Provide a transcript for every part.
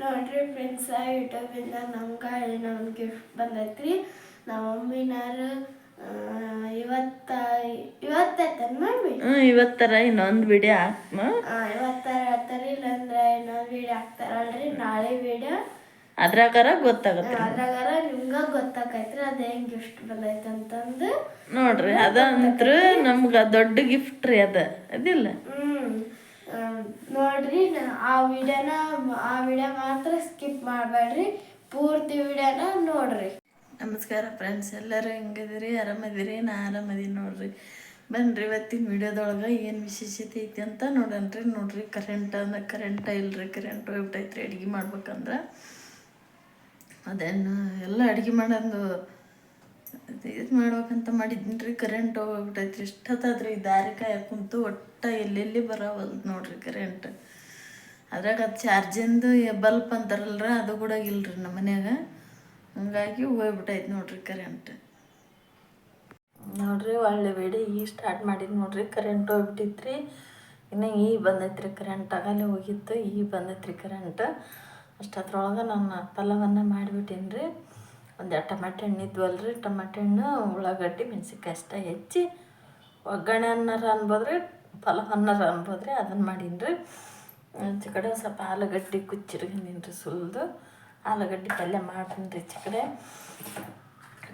ನೋಡ್ರಿ ಫ್ರೆಂಡ್ಸ್ ಯೂಟ್ಯೂಬಿಂದ ನಮ್ಗೆ ಇನ್ನೊಂದು ಗಿಫ್ಟ್ ಬಂದೈತ್ರಿ ನಮ್ಮ ಮಮ್ಮಿನಾರು ಇವತ್ತ ಇವತ್ತೈತನ್ ಮಮ್ಮಿ ಹ್ಞೂ ಇವತ್ತರ ಇನ್ನೊಂದು ವಿಡಿಯೋ ಹಾಕ್ಮ. ಇವತ್ತರ ಹೇಳ್ತಾರೆ ಇಲ್ಲಾಂದ್ರೆ ಇನ್ನೊಂದು ವಿಡಿಯೋ ಹಾಕ್ತಾರಲ್ರಿ ನಾಳೆ ವಿಡಿಯೋ ಅದ್ರಾಗಾರ ಗೊತ್ತಾಗುತ್ತೆ ಅದ್ರಾಗಾರ ನಿಮ್ಗೆ ಗೊತ್ತಾಕೈತ್ರಿ ಅದ ಹೆಂಗ್ ಗಿಫ್ಟ್ ಬಂದೈತೆ ಅಂತಂದು ನೋಡ್ರಿ ಅದಂತ್ರ ನಮ್ಗ ದೊಡ್ಡ ಗಿಫ್ಟ್ ರೀ ಅದ. ಅದಿಲ್ಲ? ಹ್ಮ್ ಆ, ವಿಡಿಯೋನ ಆ ವಿಡಿಯೋ ಮಾತ್ರ ಸ್ಕಿಪ್ ಮಾಡಬೇಡ್ರಿ. ಪೂರ್ತಿ ವಿಡಿಯೋನ ನೋಡ್ರಿ. ನಮಸ್ಕಾರ ಫ್ರೆಂಡ್ಸ್ ಎಲ್ಲರೂ ಹೆಂಗದಿರಿ ಆರಾಮದಿರಿ ನಾ ಆರಾಮದೀನಿ ನೋಡ್ರಿ. ಬನ್ರಿ ಇವತ್ತಿನ ವಿಡಿಯೋದೊಳಗೆ ಏನು ವಿಶೇಷತೆ ಐತಿ ಅಂತ ನೋಡನ್ರಿ. ನೋಡ್ರಿ ಕರೆಂಟ್ ಅಂದ್ರೆ ಕರೆಂಟ ಇಲ್ರಿ ಕರೆಂಟ್ ಹೋಗ್ಬಿಟ್ಟೈತ್ರಿ ಅಡುಗೆ ಮಾಡ್ಬೇಕಂದ್ರೆ. ಅದೇನು ಎಲ್ಲ ಅಡುಗೆ ಮಾಡೋದು ಇದು ಮಾಡ್ಬೇಕಂತ ಮಾಡಿದ್ದೀನಿ ರೀ ಕರೆಂಟ್ ಹೋಗ್ಬಿಟ್ಟೈತ್ರಿ ಇಷ್ಟೊತ್ತಾದ್ರಿ ದಾರಿ ಕಾಯಕ್ಕೆ ಕುಂತು ಒಟ್ಟ ಎಲ್ಲೆಲ್ಲಿ ಬರವಲ್ದು ನೋಡ್ರಿ ಕರೆಂಟ್ ಅದ್ರಾಗ ಅದು ಚಾರ್ಜಿಂದು ಬಲ್ಪ್ ಅಂತಾರಲ್ರ, ಅದು ಕೂಡ ಇಲ್ರಿ ನಮ್ಮ ಮನ್ಯಾಗ. ಹಂಗಾಗಿ ಹೋಗ್ಬಿಟ್ಟೈತೆ ನೋಡ್ರಿ ಕರೆಂಟ್ ನೋಡ್ರಿ ಒಳ್ಳೆ ಬೇಡಿ ಈ ಸ್ಟಾರ್ಟ್ ಮಾಡಿದ್ ನೋಡ್ರಿ ಕರೆಂಟ್ ಹೋಗ್ಬಿಟ್ಟಿತ್ರಿ. ಇನ್ನು ಈ ಬಂದೈತ್ರಿ ಕರೆಂಟ್ ಆಗಲೇ ಹೋಗಿತ್ತು, ಈ ಬಂದೈತ್ರಿ ಕರೆಂಟ್ ಅಷ್ಟೊತ್ರೊಳಗೆ ನಾನು ಪಲಾವನ್ನ ಮಾಡಿಬಿಟ್ಟೀನಿ ರೀ ಒಂದು ಟಮಾಟೆ ಹಣ್ಣು ಇದ್ವಲ್ರಿ, ಟಮಾಟೆ ಹಣ್ಣು, ಉಳ್ಳಾಗಡ್ಡಿ, ಮೆಣಸಿನ್ಕಾಯಿ ಅಷ್ಟ ಹೆಚ್ಚಿ ಒಗ್ಗರಣೆ ಅನ್ನಾರ ಅನ್ಬೋದ್ರಿ ಪಲಾವ್ ಅನ್ನಾರ ಅನ್ಬೋದ್ರಿ ಅದನ್ನು ಮಾಡೀನಿ ರೀ ಆಚೆ ಸ್ವಲ್ಪ ಆಲೂಗಡ್ಡೆ ಕುಚ್ಚಿರ್ಗಂದೀನಿ ರೀ ಸುಲಿದು ಆಲೂಗಡ್ಡೆ ಪಲ್ಯ ಮಾಡ್ತೀನಿ ಕಡೆ.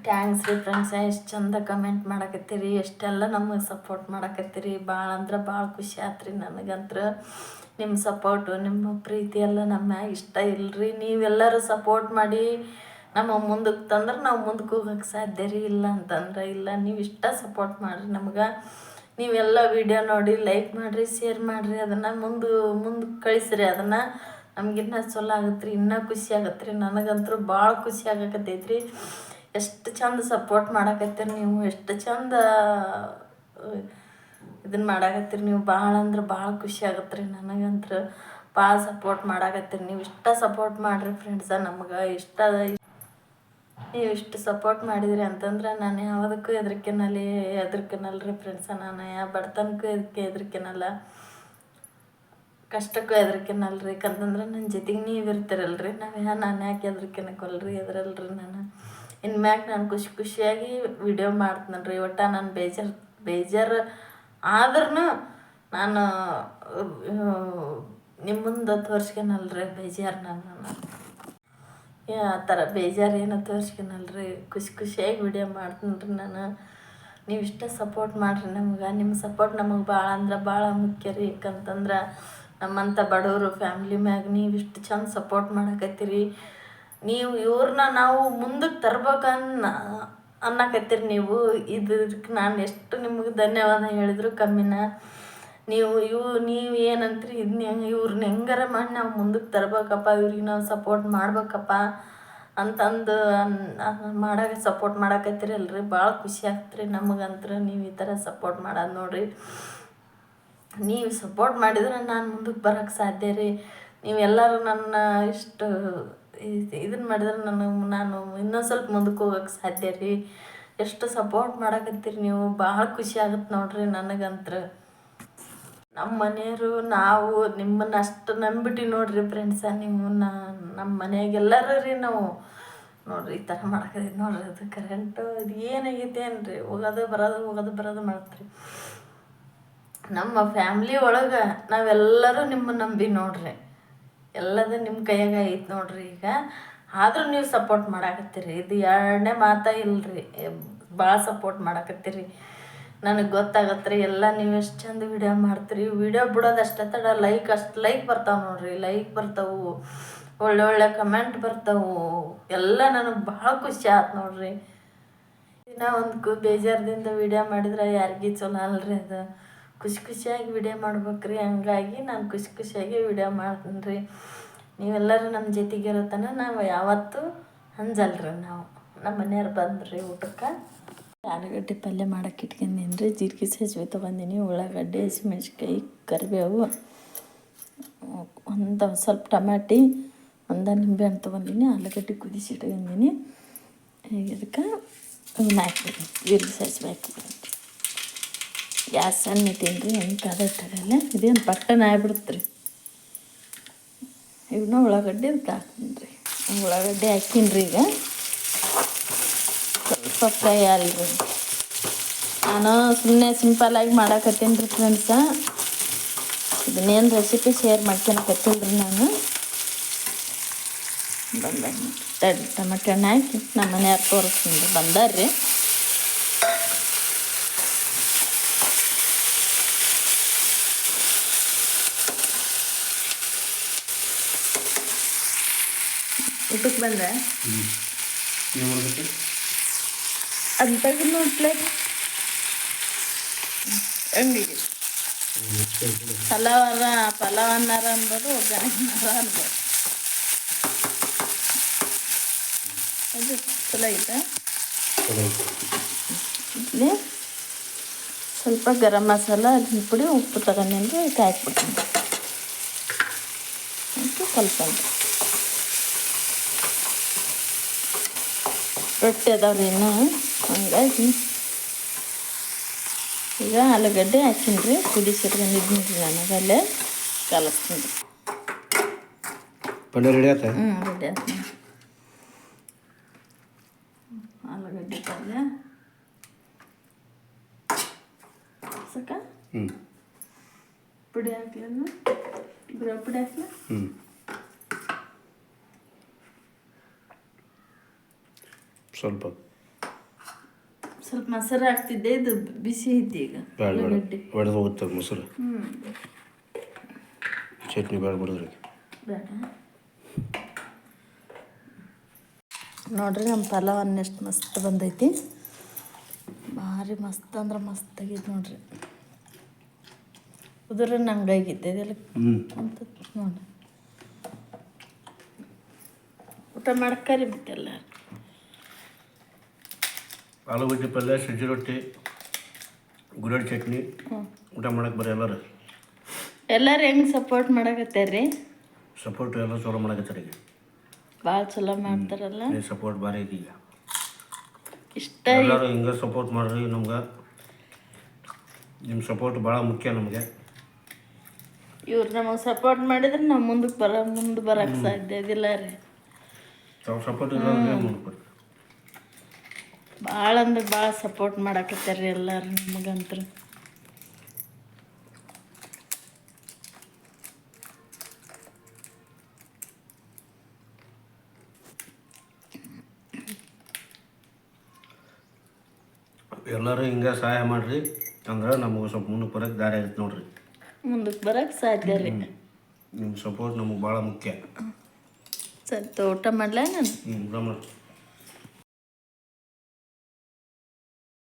ಥ್ಯಾಂಕ್ಸ್ ರೀ ಫ್ರೆಂಡ್ಸ್ ಎಷ್ಟು ಚಂದ ಕಮೆಂಟ್ ಮಾಡಕತ್ತೀರಿ, ಎಷ್ಟೆಲ್ಲ ನಮಗೆ ಸಪೋರ್ಟ್ ಮಾಡಕತ್ತೀರಿ. ಭಾಳ ಅಂದ್ರೆ ಭಾಳ ಖುಷಿ ಆತ್ರಿ ನನಗಂತ್ರ. ನಿಮ್ಮ ಸಪೋರ್ಟು ನಿಮ್ಮ ಪ್ರೀತಿ ಎಲ್ಲ ನಮ್ಮ ಮ್ಯಾಗ ಇಷ್ಟ ಇಲ್ರಿ. ನೀವೆಲ್ಲರೂ ಸಪೋರ್ಟ್ ಮಾಡಿ ನಮ್ಮ ಮುಂದಕ್ಕೆ ತಂದ್ರೆ ನಾವು ಮುಂದಕ್ಕೆ ಹೋಗಕ್ಕೆ ಸಾಧ್ಯ ರೀ ಇಲ್ಲ ಅಂತಂದ್ರೆ ಇಲ್ಲ, ನೀವು ಇಷ್ಟ ಸಪೋರ್ಟ್ ಮಾಡಿರಿ ನಮ್ಗೆ. ನೀವೆಲ್ಲ ವಿಡಿಯೋ ನೋಡಿ ಲೈಕ್ ಮಾಡಿರಿ ಶೇರ್ ಮಾಡಿರಿ, ಅದನ್ನು ಮುಂದೆ ಮುಂದೆ ಕಳಿಸ್ರಿ, ಅದನ್ನು ನಮಗಿನ್ನ ಚಲೋ ಆಗತ್ತೆ ರೀ ಇನ್ನೂ ಖುಷಿ ಆಗತ್ತೆ ರೀ ನನಗಂತೂ ಭಾಳ ಖುಷಿ ಆಗಕತ್ತೈತ್ರಿ. ಎಷ್ಟು ಚಂದ ಸಪೋರ್ಟ್ ಮಾಡಕತ್ತೀರಿ ನೀವು, ಎಷ್ಟು ಚಂದ ಇದನ್ನ ಮಾಡಾಕತ್ತೀರಿ ನೀವು ಭಾಳ ಅಂದ್ರೆ ಭಾಳ ಖುಷಿ ಆಗತ್ತೆ ರೀ ನನಗಂತೂ ಭಾಳ ಸಪೋರ್ಟ್ ಮಾಡಾಕತ್ತೀರಿ. ನೀವು ಇಷ್ಟ ಸಪೋರ್ಟ್ ಮಾಡಿರಿ ಫ್ರೆಂಡ್ಸ ನಮ್ಗೆ ಇಷ್ಟ ಇಷ್ಟು ಸಪೋರ್ಟ್ ಮಾಡಿದ್ರಿ ಅಂತಂದ್ರೆ ನಾನು ಯಾವುದಕ್ಕೂ ಹೆದರ್ಕೆನಲ್ಲಿ, ಹೆದರ್ಕೆನಲ್ಲ ರೀ ಫ್ರೆಂಡ್ಸ ನಾನು. ಯಾವ ಬಡತನಕ್ಕೂ ಇದಕ್ಕೆ ಹೆದರ್ಕೆನಲ್ಲ. ಕಷ್ಟಕ್ಕೂ ಹೆದರ್ಕೆನಲ್ಲ ರೀ. ಯಾಕಂತಂದ್ರೆ ನನ್ನ ಜೊತೆಗೆ ನೀವು ಇರ್ತೀರಲ್ರಿ. ನಾವು ಯಾ, ನಾನು ಯಾಕೆ ಹೆದರ್ಕೆನಕ್ಕಲ್ರಿ ಹೆದರಲ್ರಿ ನಾನು. ಇನ್ಮ್ಯಾಕ್ ನಾನು ಖುಷಿ ಖುಷಿಯಾಗಿ ವಿಡಿಯೋ ಮಾಡ್ತೀನಿ ರೀ. ಒಟ್ಟು ನಾನು ಬೇಜಾರು ಬೇಜಾರು ಆದ್ರೂ ನಾನು ನಿಮ್ಮ ಮುಂದೆ ತೋರ್ಸ್ಕೊನಲ್ರಿ ಬೇಜಾರು ನಾನು. ಆ ಥರ ಬೇಜಾರು ಏನೋ ತೋರ್ಸ್ಕೊನಲ್ರಿ? ಖುಷಿ ಖುಷಿಯಾಗಿ ವಿಡಿಯೋ ಮಾಡ್ತೀನಿ ನಾನು. ನೀವು ಇಷ್ಟ ಸಪೋರ್ಟ್ ಮಾಡಿರಿ ನಮ್ಗೆ. ನಿಮ್ಮ ಸಪೋರ್ಟ್ ನಮಗೆ ಭಾಳ ಅಂದ್ರೆ ಭಾಳ ಮುಖ್ಯ ರೀ. ಯಾಕಂತಂದ್ರೆ ನಮ್ಮಂಥ ಬಡವರು ಫ್ಯಾಮ್ಲಿ ಮ್ಯಾಗ ನೀವು ಇಷ್ಟು ಚಂದ ಸಪೋರ್ಟ್ ಮಾಡಕತ್ತೀರಿ. ನೀವು ಇವ್ರನ್ನ ನಾವು ಮುಂದಕ್ಕೆ ತರ್ಬೇಕನ್ನ ಅನ್ನಕತ್ತೀರಿ ನೀವು. ಇದಕ್ಕೆ ನಾನು ಎಷ್ಟು ನಿಮಗೆ ಧನ್ಯವಾದ ಹೇಳಿದ್ರು ಕಮ್ಮಿನ. ನೀವು ಇವು ನೀವು ಏನಂತೀರಿ ಇದನ್ನ ಇವ್ರನ್ನ ಹೆಂಗಾರ ಮಾಡಿ ನಾವು ಮುಂದಕ್ಕೆ ತರ್ಬೇಕಪ್ಪ, ಇವ್ರಿಗೆ ನಾವು ಸಪೋರ್ಟ್ ಮಾಡ್ಬೇಕಪ್ಪ ಅಂತಂದು ಮಾಡಕ್ಕೆ ಸಪೋರ್ಟ್ ಮಾಡಕತ್ತೀರಲ್ರಿ ಭಾಳ ಖುಷಿ ಆಗ್ತ್ರಿ ನಮಗಂತ್ರ ನೀವು ಈ ಥರ ಸಪೋರ್ಟ್ ಮಾಡೋದು ನೋಡ್ರಿ. ನೀವು ಸಪೋರ್ಟ್ ಮಾಡಿದ್ರೆ ನಾನು ಮುಂದಕ್ಕೆ ಬರೋಕ್ಕೆ ಸಾಧ್ಯ ರೀ. ನೀವೆಲ್ಲರೂ ನನ್ನ ಇಷ್ಟು ಇದನ್ನ ಮಾಡಿದ್ರೆ ನನಗೆ ನಾನು ಇನ್ನೊಂದು ಸ್ವಲ್ಪ ಮುಂದಕ್ಕೆ ಹೋಗೋಕ್ಕೆ ಸಾಧ್ಯ ರೀ. ಎಷ್ಟು ಸಪೋರ್ಟ್ ಮಾಡಕತ್ತೀರಿ ನೀವು? ಭಾಳ ಖುಷಿ ಆಗುತ್ತೆ ನೋಡ್ರಿ ನನಗಂತ್ರ. ನಮ್ಮ ಮನೆಯವರು ನಾವು ನಿಮ್ಮನ್ನ ಅಷ್ಟು ನಂಬಿಟ್ಟು ನೋಡ್ರಿ ಫ್ರೆಂಡ್ಸ ನಿಮ್ಮನ್ನ ನಮ್ಮ ಮನೆಯಾಗೆಲ್ಲರೂ ರೀ ನಾವು. ನೋಡ್ರಿ ಈ ಥರ ಮಾಡಕತ್ತೀವಿ ನೋಡ್ರಿ ಅದು ಕರೆಂಟು ಇದು ಏನಾಗೈತೆ ಏನ್ರಿ? ಹೋಗೋದು, ಬರೋದು ಹೋಗೋದು, ಬರೋದು ಮಾಡ್ತೀರಿ. ನಮ್ಮ ಫ್ಯಾಮ್ಲಿ ಒಳಗೆ ನಾವೆಲ್ಲರೂ ನಿಮ್ಮನ್ನ ನಂಬಿ ನೋಡ್ರಿ. ಎಲ್ಲದು ನಿಮ್ಮ ಕೈಯಾಗ ಐತೆ ನೋಡ್ರಿ ಈಗ. ಆದರೂ ನೀವು ಸಪೋರ್ಟ್ ಮಾಡಾಕತ್ತೀರಿ. ಇದು ಎರಡನೇ ಮಾತಾ ಇಲ್ರಿ. ಭಾಳ ಸಪೋರ್ಟ್ ಮಾಡಾಕತ್ತೀರಿ. ನನಗೆ ಗೊತ್ತಾಗತ್ತೆ ರೀ ಎಲ್ಲ ನೀವು ಎಷ್ಟು ಚಂದ ವಿಡಿಯೋ ಮಾಡ್ತೀರಿ. ವಿಡಿಯೋ ಬಿಡೋದು ಅಷ್ಟೇ ತಡ ಲೈಕ್ ಅಷ್ಟು ಲೈಕ್ ಬರ್ತಾವೆ ನೋಡ್ರಿ. ಲೈಕ್ ಬರ್ತಾವು ಒಳ್ಳೊಳ್ಳೆ ಒಳ್ಳೆ ಕಮೆಂಟ್ ಬರ್ತಾವು. ಎಲ್ಲ ನನಗೆ ಭಾಳ ಖುಷಿ ಆಯ್ತು ನೋಡ್ರಿ. ದಿನ ಒಂದು ಬೇಜಾರದಿಂದ ವಿಡಿಯೋ ಮಾಡಿದ್ರೆ ಯಾರಿಗೂ ಚಲೋ ಅಲ್ರಿ ಅದು. ಖುಷಿ ಖುಷಿಯಾಗಿ ವಿಡಿಯೋ ಮಾಡ್ಬೇಕ್ರಿ. ಹಂಗಾಗಿ ನಾನು ಖುಷಿ ಖುಷಿಯಾಗಿ ವಿಡಿಯೋ ಮಾಡ್ತೀನಿ ರೀ ನೀವೆಲ್ಲರೂ ನಮ್ಮ ಜೊತೆಗೆ ಇರತ್ತನ ನಾವು ಯಾವತ್ತೂ ಹಂಜಲ್ರಿ ನಾವು. ನಮ್ಮ ಮನೆಯವ್ರು ಬಂದ್ರಿ ಊಟಕ್ಕೆ. ಆಲೂಗಡ್ಡೆ ಪಲ್ಯ ಮಾಡಕ್ಕೆ ಇಟ್ಕೊಂಡಿನಿ ರೀ ಜೀರಿಗೆ ಸಾಸಿವೆ ತೊಗೊಂಡಿನಿ, ಉಳ್ಳಾಗಡ್ಡೆ ಹಸಿಮೆಣ್ಸಿಕಾಯಿ ಕರಿಬೇವು, ಒಂದು ಸ್ವಲ್ಪ ಟಮಾಟಿ, ಒಂದು ನಿಂಬೆಹಣ್ಣು ತೊಗೊಂಡಿನಿ, ಆಲೂಗಡ್ಡೆ ಕುದಿಸಿ ಇಟ್ಕೊಂಡಿನಿ ಈಗ ಅದಕ್ಕೆ ಇವನ್ನ ಹಾಕ್ಬಿಡ್ತೀನಿ ಜೀರಿಗೆ ಸಾಸಿವೆ ಹಾಕಿಬಿಡ್ತೀನಿ ಗ್ಯಾಸ್ ಸಣ್ಣ ಇಟ್ಟೀನಿ ರೀ ಹೆಂಗೆ ಕಾದ ಇಟ್ಟಾಗಲ್ಲ ಇದೇನು ಪಟ್ಟನ ಆಗ್ಬಿಡುತ್ತೆ ರೀ ಇವನ್ನ ಉಳ್ಳಾಗಡ್ಡಿ ಹಾಕ್ತೀನಿ ರೀ ಉಳ್ಳಾಗಡ್ಡೆ ಹಾಕಿನಿ ರೀ ಈಗ. ಫ್ರೈ ಅಲ್ರಿ ನಾನು ಸುಮ್ಮನೆ ಸಿಂಪಲ್ಲಾಗಿ ಮಾಡಾಕತ್ತೀನಿ ರೀ ಫ್ರೆಂಡ್ಸ ಇದನ್ನೇನು ರೆಸಿಪಿ ಶೇರ್ ಮಾಡ್ಕೊಳಕತ್ತಿಲ್ಲ ರೀ ನಾನು. ಬಂದ ಟೊಮೆಟೊ ಹಣ್ಣು ಹಾಕಿ ನಮ್ಮ ಮನೆಯವ್ರು ತೋರಿಸ್ತೀನಿ ಬಂದಾರ್ರಿ ಊಟಕ್ಕೆ ಬಂದೆ ಅದು ತೆಗೆದು ನೋಡಿ ಪ್ಲೇಟ್ ಹಂಗಿಗೆ ಪಲಾವ್ ಅರ ಪಲಾವ್ ಅನ್ನಾರ ಅನ್ಬೋದು ಒಗ್ಗರಣೆ ಅನ್ಬೋದು ಅದು ಚಲೋ ಐತೆ ಇಲ್ಲಿ ಸ್ವಲ್ಪ ಗರಂ ಮಸಾಲ ಅದನ್ನ ಪುಡಿ ಉಪ್ಪು ತಗೊಂಡು ಇದಕ್ಕೆ ಹಾಕ್ಬಿಡ್ತೀನಿ ಹಾಕಿ ಕಲ್ಕೊಂಡು ರೊಟ್ಟಿ ಅದಾವ್ರಿ ಇನ್ನು ಹಂಗಾಗಿ ಈಗ ಆಲೂಗಡ್ಡೆ ಹಾಕಿನಿ ರೀ. ಕುದಿಸಿಟ್ಕೊಂಡಿದ್ದೀನಿ ರೀ ನನಗಲ್ಲೇ ಕಲಿಸ್ತೀನಿ ರೀ. ಪಲ್ಯ ರೆಡಿ ಆಯ್ತಾ? ಹ್ಞೂ ರೆಡಿ ಆಯ್ತು. ಆಲೂಗಡ್ಡೆ ಪಲ್ಯ. ಸಾಕ ಹ್ಞೂ ಪುಡಿ ಹಾಕ್ಲನ್ನು ಗುರ ಪುಡಿ ಹಾಕ್ಲ? ಹ್ಞೂ ಸ್ವಲ್ಪ ಸ್ವಲ್ಪ ಮೊಸರು ಹಾಕ್ತಿದ್ದೆ ಇದು ಬಿಸಿ ಐತಿ ಈಗ. ಬೇಡ ಬೇಡ. ಆಲೂಗಡ್ಡೆ ಒಡೆದು ಹೋಗುತ್ತೆ ಮೊಸರು. ಹ್ಞೂ ಚಟ್ನಿ ಬೇಡ ಬಿಡಿದ್ರಿ ಬೇಡ. ನೋಡ್ರಿ ನಮ್ಮ ಪಲಾವ್ ಅನ್ನ ಎಷ್ಟು ಮಸ್ತ್ ಬಂದೈತಿ. ಭಾರಿ ಮಸ್ತ್ ಅಂದ್ರೆ ಮಸ್ತ್ ಆಗೈತೆ ನೋಡ್ರಿ. ಉದುರ ನಂಗೆ ಆಗಿದ್ದೆ ಇದೆಲ್ಲ ಅಂತ ನೋಡಿ ಊಟ ಮಾಡ್ಕರಿ ಬಿಟ್ಟೆಲ್ಲ ಆಲೂಗಡ್ಡೆ ಪಲ್ಯ ಸಜ್ಜಿ ರೊಟ್ಟಿ ಗುರಡ್ ಚಟ್ನಿ ಊಟ ಮಾಡಕ್ಕೆ ಬರೀ ಎಲ್ಲರೂ? ಎಲ್ಲರೂ ಹೆಂಗೆ ಸಪೋರ್ಟ್ ಮಾಡಕತ್ತಾರ್ರಿ ಸಪೋರ್ಟ್ ಎಲ್ಲ ಚಲೋ ಮಾಡಕತ್ತಾರೆ ಈಗ. ಭಾಳ ಚಲೋ ಮಾಡ್ತಾರಲ್ಲ? ಈ ಸಪೋರ್ಟ್ ಭಾರಿ ಐತಿ ಈಗ. ಇಷ್ಟ ಎಲ್ಲರೂ ಹಿಂಗೆ ಸಪೋರ್ಟ್ ಮಾಡ್ರಿ ನಮ್ಗೆ. ನಿಮ್ಮ ಸಪೋರ್ಟ್ ಭಾಳ ಮುಖ್ಯ ನಮಗೆ. ಇವ್ರು ನಮಗೆ ಸಪೋರ್ಟ್ ಮಾಡಿದ್ರೆ ನಾವು ಮುಂದಕ್ಕೆ ಬರ ಮುಂದೆ ಬರಕ್ಕೆ ಸಾಧ್ಯ ಇದಿಲ್ಲ ರೀ. ತಾವು ಸಪೋರ್ಟ್ ಇಲ್ಲ ಮುಂದೆ ಮುಂದೆ ಭಾಳ ಅಂದ್ರೆ ಭಾಳ ಸಪೋರ್ಟ್ ಮಾಡಕತ್ತಾರ್ರಿ ಎಲ್ಲರೂ ನಮಗಂತ್ರ. ಎಲ್ಲರೂ ಹಿಂಗೆ ಸಹಾಯ ಮಾಡಿರಿ ಅಂದ್ರೆ ನಮಗೆ ಸ್ವಲ್ಪ ಮುಂದಕ್ಕೆ ಬರೋಕ್ಕೆ ದಾರಿ ಆಗುತ್ತೆ ನೋಡ್ರಿ. ಮುಂದಕ್ಕೆ ಬರೋಕ್ಕೆ ಸಾಧ್ಯ ರೀ. ನಿಮ್ಮ ಸಪೋರ್ಟ್ ನಮಗೆ ಭಾಳ ಮುಖ್ಯ. ಸರಿ ಊಟ ಮಾಡ್ಲಾ ನಾನು ಊಟ ಮಾಡಿ